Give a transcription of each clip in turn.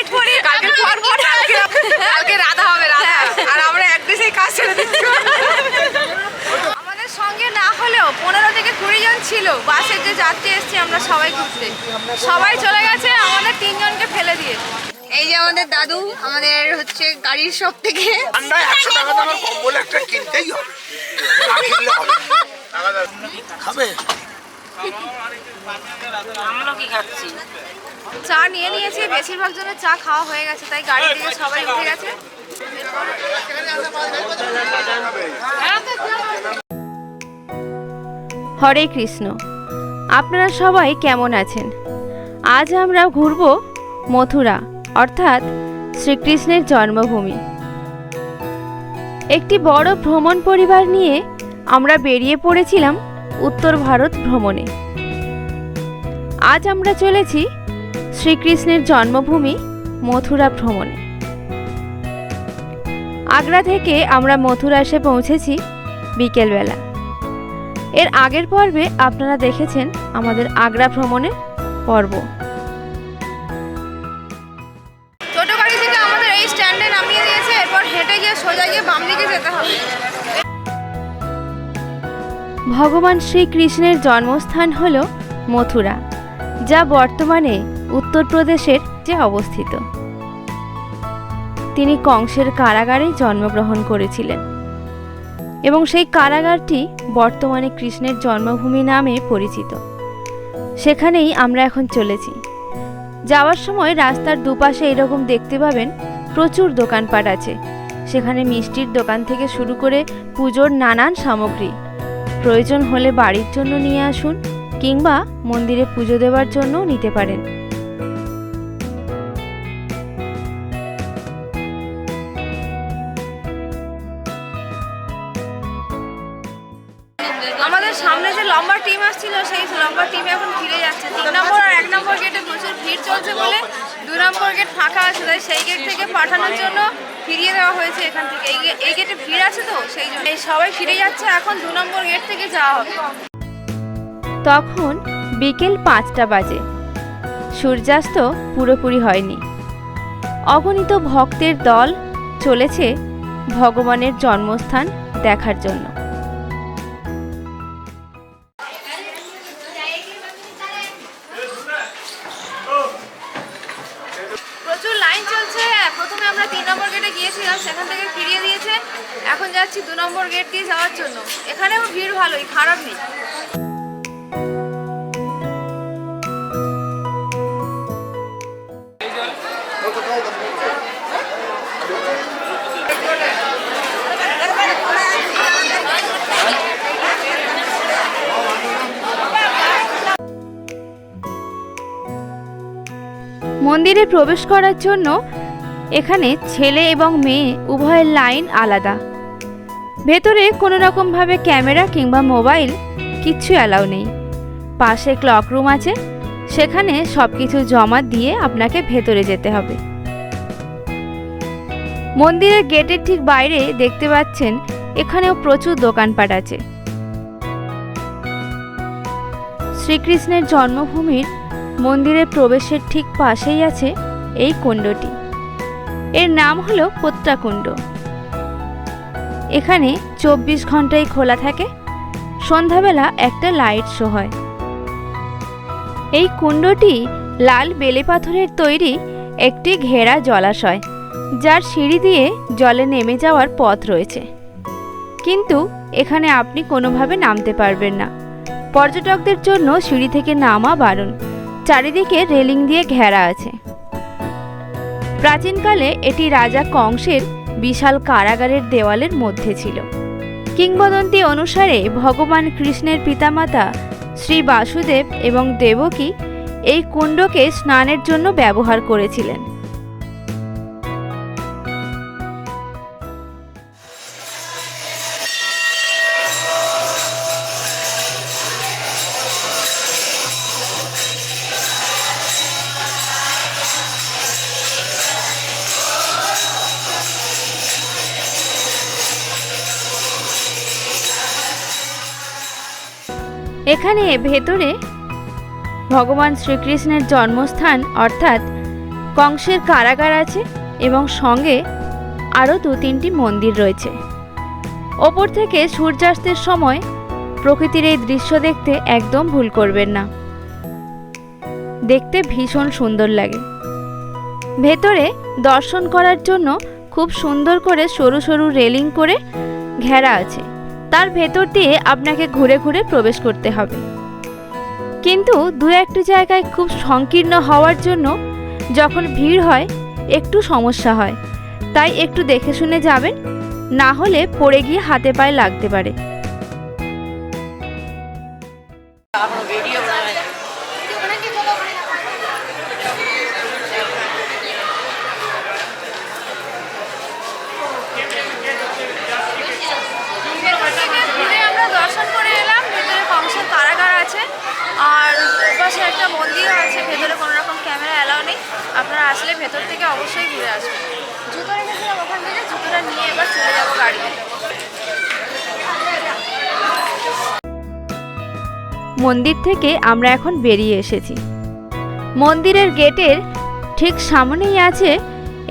White পরি কালকে পরবো কালকে কালকে রাধা হবে রাধা। আর আমরা এক দেশেই কাজ ছেড়ে দিচ্ছি। আমাদের সঙ্গে না হলেও পনেরো থেকে কুড়ি জন ছিল। বাসের যে যাত্রী এসছি আমরা সবাই ঘুরতে। সবাই চলে গেছে আমাদের তিনজনকে ফেলে দিয়ে। এই যে আমাদের দাদু আমাদের হচ্ছে গাড়ির সব থেকে। ঠান্ডায় একশো টাকা দামের কম্বল একটা কিনতেই হবে। খাবে? আমরা কি খাচ্ছি? চা নিয়ে নিয়েছি, বেশিরভাগ জনের চা খাওয়া হয়ে গেছে, তাই গাড়ি থেকে সবাই উঠে গেছে। হরে কৃষ্ণ। আপনারা সবাই কেমন আছেন? আজ আমরা ঘুরব মথুরা, অর্থাৎ শ্রীকৃষ্ণের জন্মভূমি। একটি বড় ভ্রমণ পরিবার নিয়ে আমরা বেরিয়ে পড়েছিলাম উত্তর ভারত ভ্রমণে। আজ আমরা চলেছি শ্রীকৃষ্ণের জন্মভূমি মথুরা ভ্রমণে। আগ্রা থেকে আমরা মথুরা এসে পৌঁছেছি বিকেলবেলা। এর আগের পর্বে আপনারা দেখেছেন আমাদের আগ্রা ভ্রমণের পর্ব। টোটো গাড়ি থেকে আমাদের এই স্ট্যান্ডে নামিয়ে দিয়েছে এরপর হেঁটে গিয়ে সোজা গিয়ে বাম দিকে যেতে হবে। ভগবান শ্রীকৃষ্ণের জন্মস্থান হল মথুরা যা বর্তমানে উত্তরপ্রদেশের যে অবস্থিত। তিনি কংসের কারাগারে জন্মগ্রহণ করেছিলেন এবং সেই কারাগারটি বর্তমানে কৃষ্ণের জন্মভূমি নামে পরিচিত। সেখানেই আমরা এখন চলেছি। যাওয়ার সময় রাস্তার দুপাশে এরকম দেখতে পাবেন প্রচুর দোকানপাট আছে। সেখানে মিষ্টির দোকান থেকে শুরু করে পুজোর নানান সামগ্রী। প্রয়োজন হলে বাড়ির জন্য নিয়ে আসুন কিংবা মন্দিরে পুজো দেওয়ার জন্যও নিতে পারেন। গেট ফাঁকা আছে, তাই সেই গেট থেকে পাঠানোর জন্য ফিরিয়ে দেওয়া হয়েছে এখান থেকে। এই গেটে ভিড় আছে তো, সেই জন্য। সবাই ফিরে যাচ্ছে, এখন দু নম্বর গেট থেকে যাওয়া হবে। তখন বিকেল পাঁচটা বাজে। সূর্যাস্ত পুরোপুরি হয়নি। অগণিত ভক্তের দল চলেছে ভগবানের জন্মস্থান দেখার জন্য। যাচ্ছি দু নম্বর গেট দিয়ে যাওয়ার জন্য। এখানেও ভিড় ভালোই, খারাপ নেই। মন্দিরে প্রবেশ করার জন্য এখানে ছেলে এবং মেয়ে উভয়ের লাইন আলাদা। ভেতরে কোনো রকমভাবে ক্যামেরা কিংবা মোবাইল কিচ্ছু অ্যালাউ নেই। পাশে ক্লক রুম আছে, সেখানে সব কিছু জমা দিয়ে আপনাকে ভেতরে যেতে হবে। মন্দিরের গেটের ঠিক বাইরে দেখতে পাচ্ছেন, এখানেও প্রচুর দোকানপাট আছে। শ্রীকৃষ্ণের জন্মভূমির মন্দিরের প্রবেশের ঠিক পাশেই আছে এই কুণ্ডটি। এর নাম হলো পত্রাকুণ্ড এখানে চব্বিশ ঘন্টাই খোলা থাকে। সন্ধ্যাবেলা একটা লাইট শো হয়। এই কুণ্ডটি লাল বেলে পাথরের তৈরি একটি ঘেরা জলাশয়, যার সিঁড়ি দিয়ে জলে নেমে যাওয়ার পথ রয়েছে। কিন্তু এখানে আপনি কোনোভাবে নামতে পারবেন না। পর্যটকদের জন্য সিঁড়ি থেকে নামা বারণ, চারিদিকে রেলিং দিয়ে ঘেরা আছে। প্রাচীনকালে এটি রাজা কংসের বিশাল কারাগারের দেওয়ালের মধ্যে ছিল। কিংবদন্তি অনুসারে ভগবান কৃষ্ণের পিতামাতা, শ্রী বাসুদেব এবং দেবকী এই কুণ্ডকে স্নানের জন্য ব্যবহার করেছিলেন। এখানে ভেতরে ভগবান শ্রীকৃষ্ণের জন্মস্থান, অর্থাৎ কংসের কারাগার আছে এবং সঙ্গে আরও দু তিনটি মন্দির রয়েছে। ওপর থেকে সূর্যাস্তের সময় প্রকৃতির এই দৃশ্য দেখতে একদম ভুল করবেন না। দেখতে ভীষণ সুন্দর লাগে। ভেতরে দর্শন করার জন্য খুব সুন্দর করে সরু সরু রেলিং করে ঘেরা আছে। তার ভেতর দিয়ে আপনাকে ঘুরে ঘুরে প্রবেশ করতে হবে। কিন্তু দু একটি জায়গায় খুব সংকীর্ণ হওয়ার জন্য যখন ভিড় হয়, একটু সমস্যা হয়। তাই একটু দেখে শুনে যাবেন, না হলে পড়ে গিয়ে হাতে পায়ে লাগতে পারে। আপনারা আসলে ভেতর থেকে অবশ্যই ঘুরে আসবেন। জুতো রেখেছিলাম ওখান থেকে, জুতোটা নিয়ে এবার চলে যাব গাড়িতে মন্দির থেকে আমরা এখন বেরিয়ে এসেছি। মন্দিরের গেটের ঠিক সামনেই আছে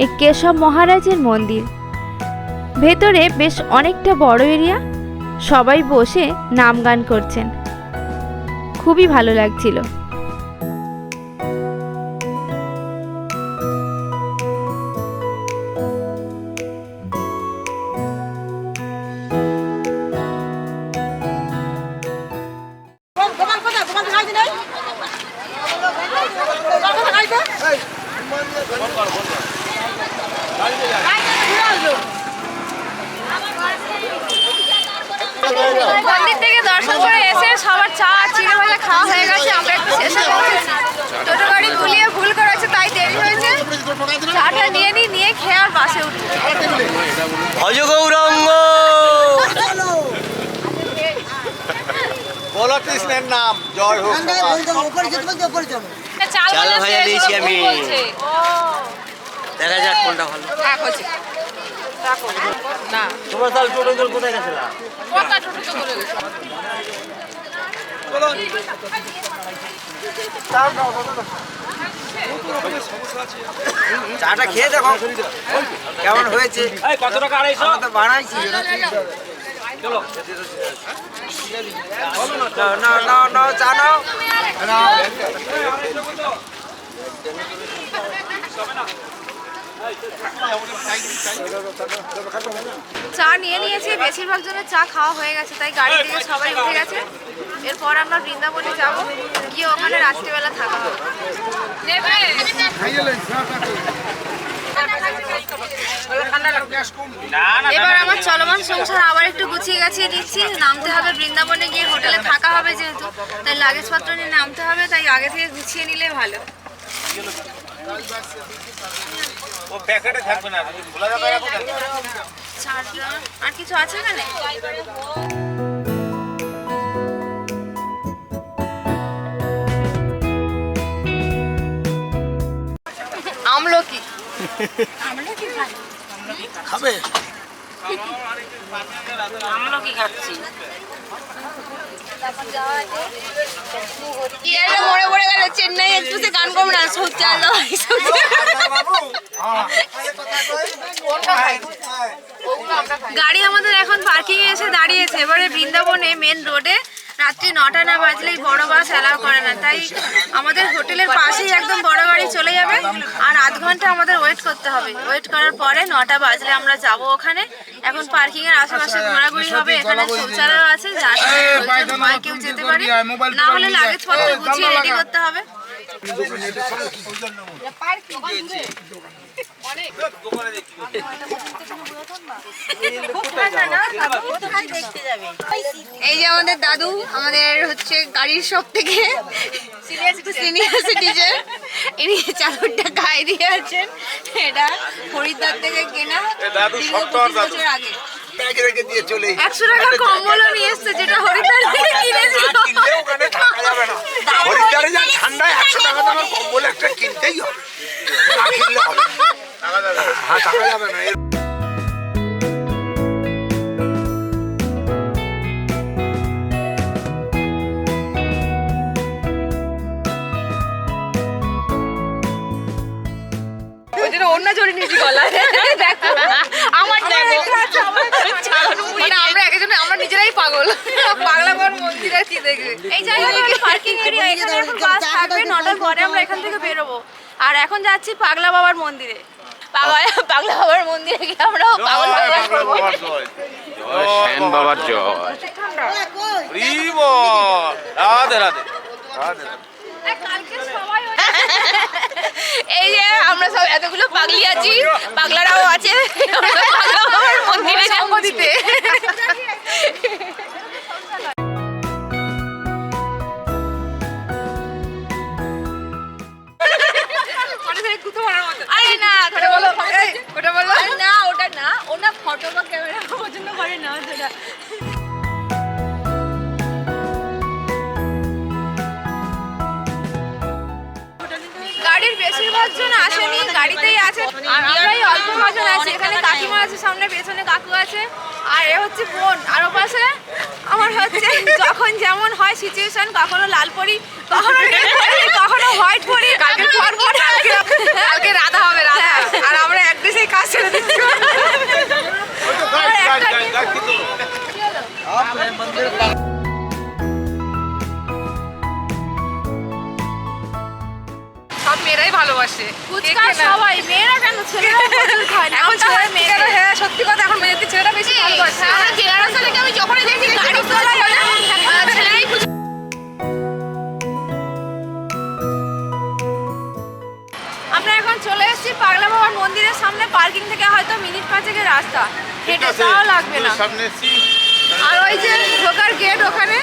এই কেশব মহারাজের মন্দির। ভেতরে বেশ অনেকটা বড় এরিয়া, সবাই বসে নাম গান করছেন। খুবই ভালো লাগছিল। এসে সবার চা চিড়ে ভাজা খাওয়া হয়ে গেছে আমরা একটু শেষে পৌঁছেছি টোটো গাড়ি গুলিয়ে ভুল করেছে তাই দেরি হয়েছে। চাটা নিয়ে নিই নিয়ে খেয়ে আর বাসে উঠি। ভজ গৌরঙ্গ বলো কৃষ্ণের নাম জয় হোক চাল চাল ভাজা দিয়েছি আমি। দেখা যাক কোনটা ভালো। না তোমার তাহলে টোটো কোথায় গেছিলা ওটা টোটো তো করে গেছে। চাটা খেয়ে দেখো। কেমন হয়েছে? কত টাকা আড়াইশো? বানাইছি। নাও নাও নাও নাও চা নাও। চা নিয়ে নিয়েছি, বেশিরভাগ জনের চা খাওয়া হয়ে গেছে, তাই গাড়ি থেকে সবাই উঠে গেছে। এরপর আমরা বৃন্দাবনে যাব, গিয়ে ওখানে রাত্রিবেলা থাকা হবে এবার আমার চলমান সংসার আবার একটু গুছিয়ে গাছিয়ে নিচ্ছি নামতে হবে বৃন্দাবনে গিয়ে হোটেলে থাকা হবে যেহেতু, তাই লাগেজপত্র নিয়ে নামতে হবে, তাই আগে থেকে গুছিয়ে নিলে ভালো। ও প্যাকেটে থাকবে না। খোলা যাবে আর কিছু আছে এখানে? আমলকি। খাবে? ইয়ারে মরে মরে গেল চেন্নাই এক্সপ্রেসে গান করব না শৌচালয় গাড়ি আমাদের এখন পার্কিং এসে দাঁড়িয়েছে এবারে বৃন্দাবনে মেন রোডে রাত্রি নটা না বাজলেই বড় বাস অ্যালাউ করে না। তাই আমাদের হোটেলের পাশেই একদম বড় গাড়ি চলে যাবে আর আধ ঘণ্টা আমাদের ওয়েট করতে হবে। ওয়েট করার পরে নটা বাজলে আমরা যাব ওখানে। এখন পার্কিং এর আশেপাশে ঘোরাঘুরি হবে এখানে শৌচালয় আছে যার কেউ যেতে পারে। না হলে লাগেজ পত্র গুছিয়ে রেডি করতে হবে। এই যে আমাদের দাদু আমাদের হচ্ছে গাড়ির সব থেকে সিনিয়র সিটিজেন ইনি চাদরটা গায়ে দিয়ে আছেন। এটা হরিদ্বার থেকে কেনা দীর্ঘ পঁচিশ বছর আগে। একশো টাকা কম্বলও নিয়ে এসছে যেটা হরিদ্বার এই জায়গাটা পার্কিং এরিয়া এখানে এখন বাস থাকবে নটার পরে আমরা এখান থেকে বেরোবো। আর এখন যাচ্ছি পাগলা বাবার মন্দিরে। পাগলা পাগলা বাবার মন্দিরে গিয়ে আমরা পাগল বাবার জয়। রাধে রাধে। কালকে সবাই এই যে আমরা সব এতগুলো পাগলি আছি পাগলারাও আছে। পাগলা বাবার মন্দিরে সঙ্গ দিতে। আরে না ওটা বলো ওটা বলো। না ওটা না ওটা ফটো বা ক্যামেরা পছন্দ করে না সেটা গাড়ির বেশিরভাগ জন আসেনি গাড়িতেই আছে। আর আমরাই অল্প কজন আছি এখানে কাকিমা আছে সামনে পেছনে কাকু আছে আর এ হচ্ছে বোন। আর পাশে আমার হচ্ছে যখন যেমন হয় সিচুয়েশন কখনো লাল পরি কখনো নীল পরি, কখনো হোয়াইট পরি কালকে পর। কালকে রাধা হবে রাধা আর আমরা এক দেশেই কাজ ছেড়ে দিচ্ছি। সব মেয়েরাই ভালোবাসে। ফুচকা সবাই মেয়েরা কেন ছেলেরা প্রচুর খায় এখন ছেলে মেয়েরা হ্যাঁ সত্যি কথা এখন মেয়েদের ছেলেরা বেশি ভালোবাসে। আমার জেনারেশনে আমি যখনই দেখি গাড়ি ছেলেরাই চলে এসেছি পাগলা বাবার মন্দিরের সামনে পার্কিং থেকে হয়তো মিনিট পাঁচেকের রাস্তা। হেঁটে যাওয়া লাগবে না। সামনে আর ওই যে ঢোকার গেট ওখানে।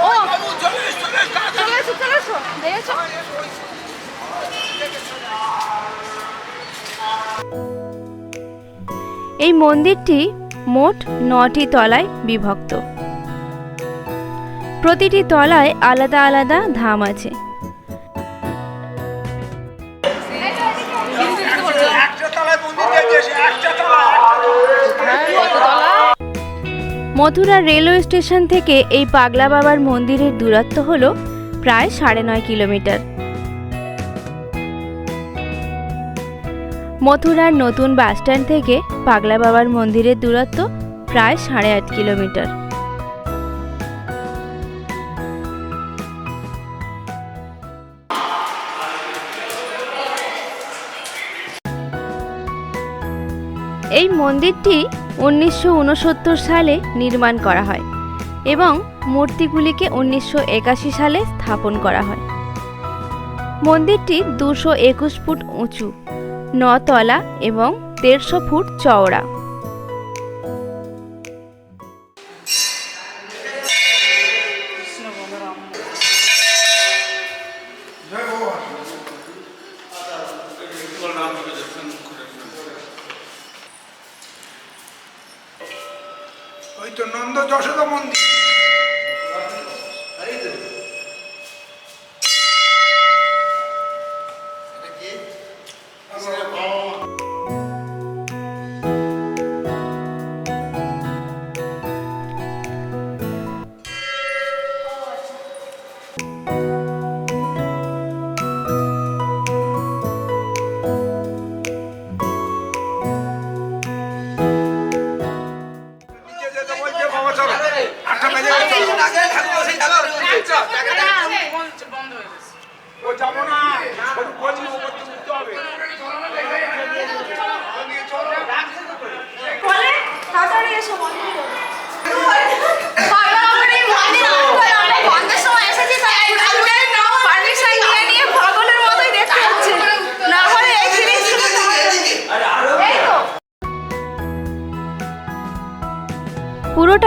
ও! চলে এসো চলে এসো। দেখেছ এই মন্দিরটি মোট নটি তলায় বিভক্ত। প্রতিটি তলায় আলাদা আলাদা ধাম আছে। মথুরা রেলওয়ে স্টেশন থেকে এই পাগলা বাবার মন্দিরের দূরত্ব হল প্রায় সাড়ে নয় কিলোমিটার। মথুরার নতুন বাসস্ট্যান্ড থেকে পাগলা বাবার মন্দিরের দূরত্ব প্রায় সাড়ে আট কিলোমিটার। এই মন্দিরটি উনিশশো উনসত্তর সালে নির্মাণ করা হয় এবং মূর্তিগুলিকে উনিশশো একাশি সালে স্থাপন করা হয়। মন্দিরটি দুশো একুশ ফুট উঁচু, নতলা এবং দেড়শো ফুট চওড়া।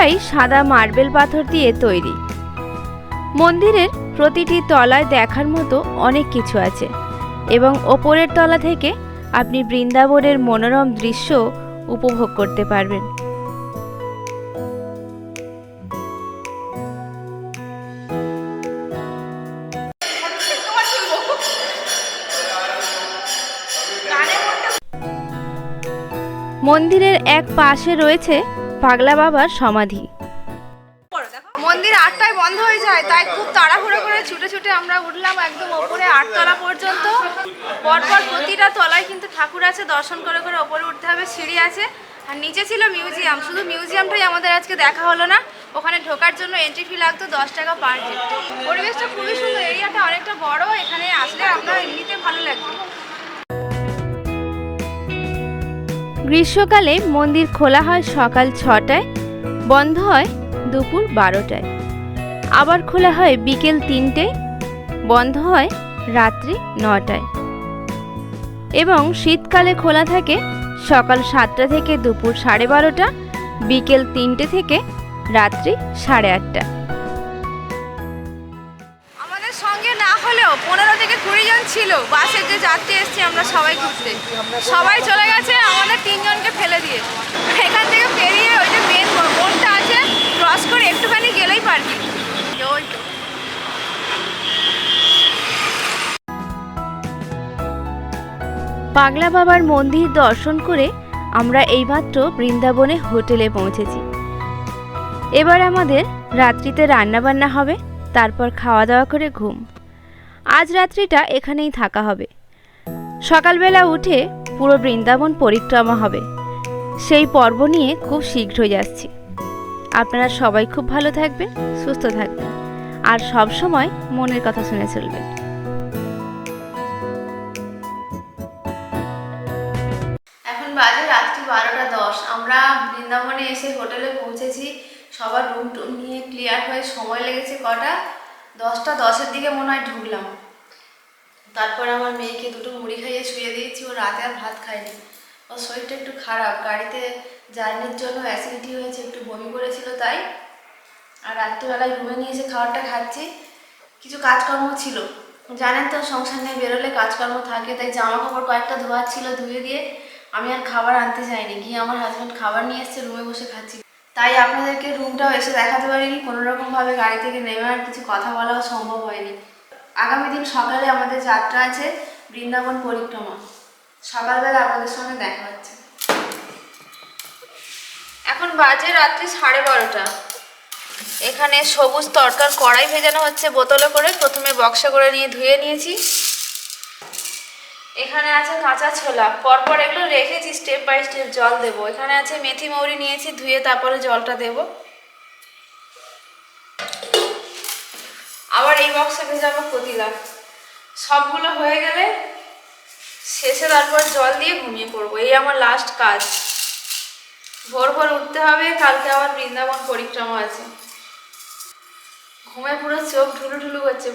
পুরোটাই সাদা মার্বেল পাথর দিয়ে তৈরি। মন্দিরের প্রতিটি তলায় দেখার মতো অনেক কিছু আছে এবং ওপরের তলা থেকে আপনি বৃন্দাবনের মনোরম দৃশ্য উপভোগ করতে পারবেন। মন্দিরের এক পাশে রয়েছে পাগলা বাবার সমাধি। মন্দির আটটায় বন্ধ হয়ে যায়, তাই খুব তাড়াহুড়ো করে ছুটে ছুটে আমরা উঠলাম একদম ওপরে আটতলা পর্যন্ত। পরপর প্রতিটা তলায় কিন্তু ঠাকুর আছে, দর্শন করে করে ওপরে উঠতে হবে, সিঁড়ি আছে। আর নিচে ছিল মিউজিয়াম, শুধু মিউজিয়ামটাই আমাদের আজকে দেখা হলো না। ওখানে ঢোকার জন্য এন্ট্রি ফি লাগতো দশ টাকা পার হেড পরিবেশটা খুবই সুন্দর, এরিয়াটা অনেকটা বড়, এখানে আসলে আপনার এমনিতে ভালো লাগবে। গ্রীষ্মকালে মন্দির খোলা হয় সকাল ছটায়, বন্ধ হয় দুপুর বারোটায়। আবার খোলা হয় বিকেল তিনটেয় বন্ধ হয় রাত্রি নটায়। এবং শীতকালে খোলা থাকে সকাল সাতটা থেকে দুপুর সাড়ে বারোটা, বিকেল তিনটে থেকে রাত্রি সাড়ে আটটা। ছিল বাসের যে যাত্রী এসছি আমরা সবাই ঘুরতে। সবাই চলে গেছে, আমাদের তিনজনকে ফেলে দিয়ে। এখান থেকে পেরিয়ে ওই যে মেন বোনটা আছে ক্রস করে একটুখানি গেলেই পারবি। ওই তো। পাগলা বাবার মন্দির দর্শন করে আমরা এইমাত্র বৃন্দাবনে হোটেলে পৌঁছেছি। এবার আমাদের রাত্রিতে রান্নাবান্না হবে, তারপর খাওয়া দাওয়া করে ঘুম। আজ রাত্রিটা এখানেই থাকা হবে। সকালবেলা উঠে পুরো বৃন্দাবন পরিক্রমা হবে। সেই পর্ব নিয়ে খুব শীঘ্রই যাচ্ছি। আপনারা সবাই খুব ভালো থাকবেন, সুস্থ থাকবেন, আর সব সময় মনের কথা শুনে চলবেন। এখন বাজে রাত্রি বারোটা দশ। আমরা বৃন্দাবনে এসে হোটেলে পৌঁছেছি। সবার রুম টুম নিয়ে ক্লিয়ার হয়ে সময় লেগেছে কটা? দশটা, দশের দিকে মনে হয় ঢুকলাম। তারপর আমার মেয়েকে দুটো মুড়ি খাইয়ে শুয়ে দিয়েছি, ও রাতে আর ভাত খায়নি। ওর শরীরটা একটু খারাপ, গাড়িতে জার্নির জন্য অ্যাসিডিটি হয়েছে, একটু বমি করেছিল তাই। আর রাত্রিবেলায় রুমে নিয়ে এসে খাবারটা খাচ্ছি। কিছু কাজকর্ম ছিল। জানেন তো, সংসার নিয়ে বেরোলে কাজকর্ম থাকে, তাই জামা কাপড় কয়েকটা ধোয়ার ছিল ধুয়ে দিয়ে আমি আর খাবার আনতে যাইনি। গিয়ে আমার হাজব্যান্ড খাবার নিয়ে এসছে, রুমে বসে খাচ্ছি। তাই আপনাদেরকে রুমটাও এসে দেখাতে পারিনি কোনো রকমভাবে গাড়ি থেকে নেমে আর কিছু কথা বলাও সম্ভব হয়নি। আগামী দিন সকালে আমাদের যাত্রা আছে বৃন্দাবন পরিক্রমা। সকালবেলা আপনাদের সঙ্গে দেখা হচ্ছে। এখন বাজে রাত্রি সাড়ে বারোটা। এখানে সবুজ তরকার কড়াই ভেজানো হচ্ছে, বোতলে করে প্রথমে বক্সা করে নিয়ে ধুয়ে নিয়েছি। এখানে আছে কাঁচা ছোলা। পরপর এগুলো রেখেছি স্টেপ বাই স্টেপ জল দেব। এখানে আছে মেথি মৌরি নিয়েছি, ধুয়ে তারপরে জলটা দেব। আবার এই বক্সে ভেজাবো কতিলা। সবগুলো হয়ে গেলে শেষে তারপর জল দিয়ে ঘুমিয়ে পড়ব। এই আমার লাস্ট কাজ। ভোর ভোর উঠতে হবে, কালকে আবার বৃন্দাবন পরিক্রমা আছে। ঘুমে পুরো চোখ ঢুলু ঢুলু করছে।